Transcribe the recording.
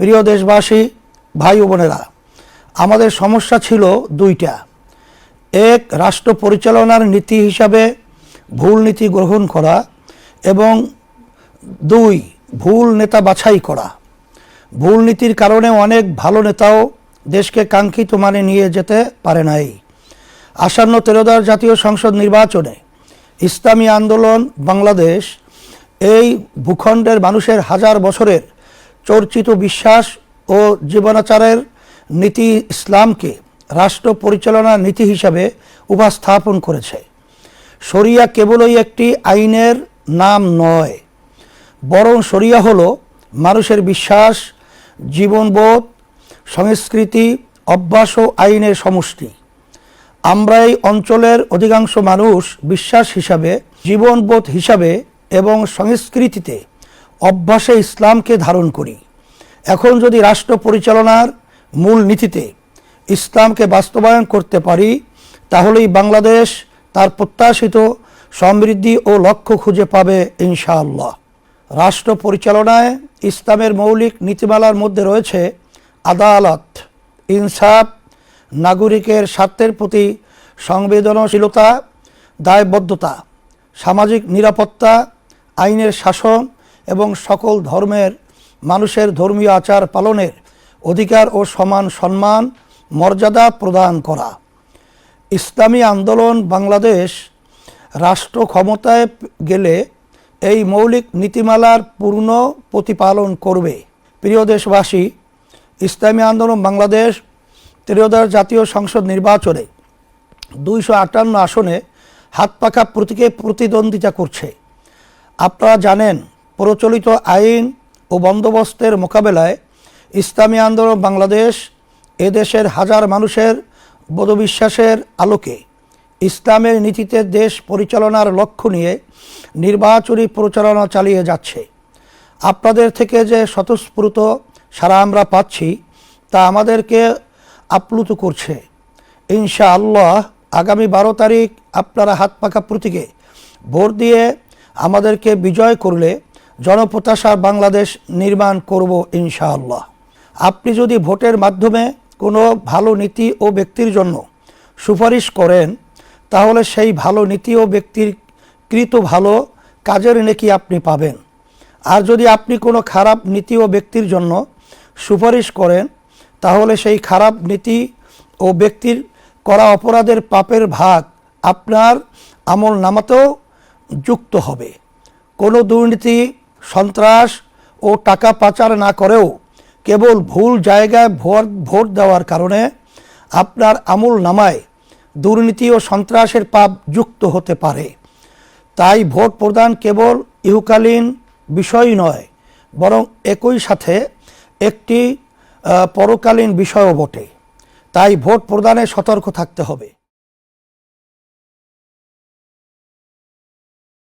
প্রিয় দেশবাসী, ভাই বোনেরা, আমাদের সমস্যা ছিল দুইটা। এক, রাষ্ট্র পরিচালনার নীতি হিসাবে ভুল নীতি গ্রহণ করা এবং দুই, ভুল নেতা বাছাই করা। ভুল নীতির কারণে অনেক ভালো নেতাও দেশকে কাঙ্ক্ষিত মানে নিয়ে যেতে পারে নাই। আসন্ন তেরোদার জাতীয় সংসদ নির্বাচনে ইসলামী আন্দোলন বাংলাদেশ এই ভূখণ্ডের মানুষের হাজার বছরের চর্চিত বিশ্বাস ও জীবনাচারের নীতি ইসলামকে রাষ্ট্র পরিচালনার নীতি হিসাবে উপস্থাপন করেছে। শরিয়া কেবলই একটি আইনের নাম নয়, বরং শরিয়া হলো মানুষের বিশ্বাস, জীবনবোধ, সংস্কৃতি, অভ্যাস ও আইনের সমষ্টি। আমরা এই অঞ্চলের অধিকাংশ মানুষ বিশ্বাস হিসাবে, জীবনবোধ হিসাবে এবং সংস্কৃতিতে অভ্যাসে ইসলামকে ধারণ করি। এখন যদি রাষ্ট্র পরিচালনার মূল নীতিতে ইসলামকে বাস্তবায়ন করতে পারি, তাহলেই বাংলাদেশ তার প্রত্যাশিত সমৃদ্ধি ও লক্ষ্য খুঁজে পাবে ইনশাআল্লাহ। রাষ্ট্র পরিচালনায় ইসলামের মৌলিক নীতিমালার মধ্যে রয়েছে আদালত, ইনসাফ, নাগরিকের স্বার্থের প্রতি সংবেদনশীলতা, দায়বদ্ধতা, সামাজিক নিরাপত্তা, আইনের শাসন এবং সকল ধর্মের মানুষের ধর্মীয় আচার পালনের অধিকার ও সমান সম্মান, মর্যাদা প্রদান করা। ইসলামী আন্দোলন বাংলাদেশ রাষ্ট্র ক্ষমতায় গেলে এই মৌলিক নীতিমালার পূর্ণ প্রতিপালন করবে। প্রিয় দেশবাসী, ইসলামী আন্দোলন বাংলাদেশ ত্রয়োদশ জাতীয় সংসদ নির্বাচনে দুইশো আটান্ন আসনে হাত পাখা প্রতীকে প্রতিদ্বন্দ্বিতা করছে। আপনারা জানেন প্রচলিত আইন ও বন্দোবস্তের মোকাবেলায় ইসলামী আন্দোলন বাংলাদেশ এদেশের হাজার মানুষের বোধবিশ্বাসের আলোকে ইসলামের নীতিতে দেশ পরিচালনার লক্ষ্য নিয়ে নির্বাচনী প্রচারণা চালিয়ে যাচ্ছে। আপনাদের থেকে যে স্বতঃস্ফূর্ত সারা আমরা পাচ্ছি, তা আমাদেরকে আপ্লুত করছে। ইনশা আল্লাহ আগামী বারো তারিখ আপনারা হাত পাকা প্রতীকে ভোট দিয়ে আমাদেরকে বিজয় করলে জনপ্রত্যাশার বাংলাদেশ নির্মাণ করব ইনশাআল্লাহ। আপনি যদি ভোটের মাধ্যমে কোনো ভালো নীতি ও ব্যক্তির জন্য সুপারিশ করেন, তাহলে সেই ভালো নীতি ও ব্যক্তির কৃত ভালো কাজের নেকি আপনি পাবেন। আর যদি আপনি কোনো খারাপ নীতি ও ব্যক্তির জন্য সুপারিশ করেন, তাহলে সেই খারাপ নীতি ও ব্যক্তির করা অপরাধের পাপের ভাগ আপনার আমল নামাতেও যুক্ত হবে। কোনো দুর্নীতি সন্ত্রাস ও টাকা পাচার না করেও কেবল ভুল জায়গায় ভোট ভোট দেওয়ার কারণে আপনার আমল নামায় দুর্নীতি ও সন্ত্রাসের পাপ যুক্ত হতে পারে। তাই ভোট প্রদান কেবল ইহুকালীন বিষয় নয়, বরং একই সাথে একটি পরকালীন বিষয়ও বটে। তাই ভোট প্রদানে সতর্ক থাকতে হবে।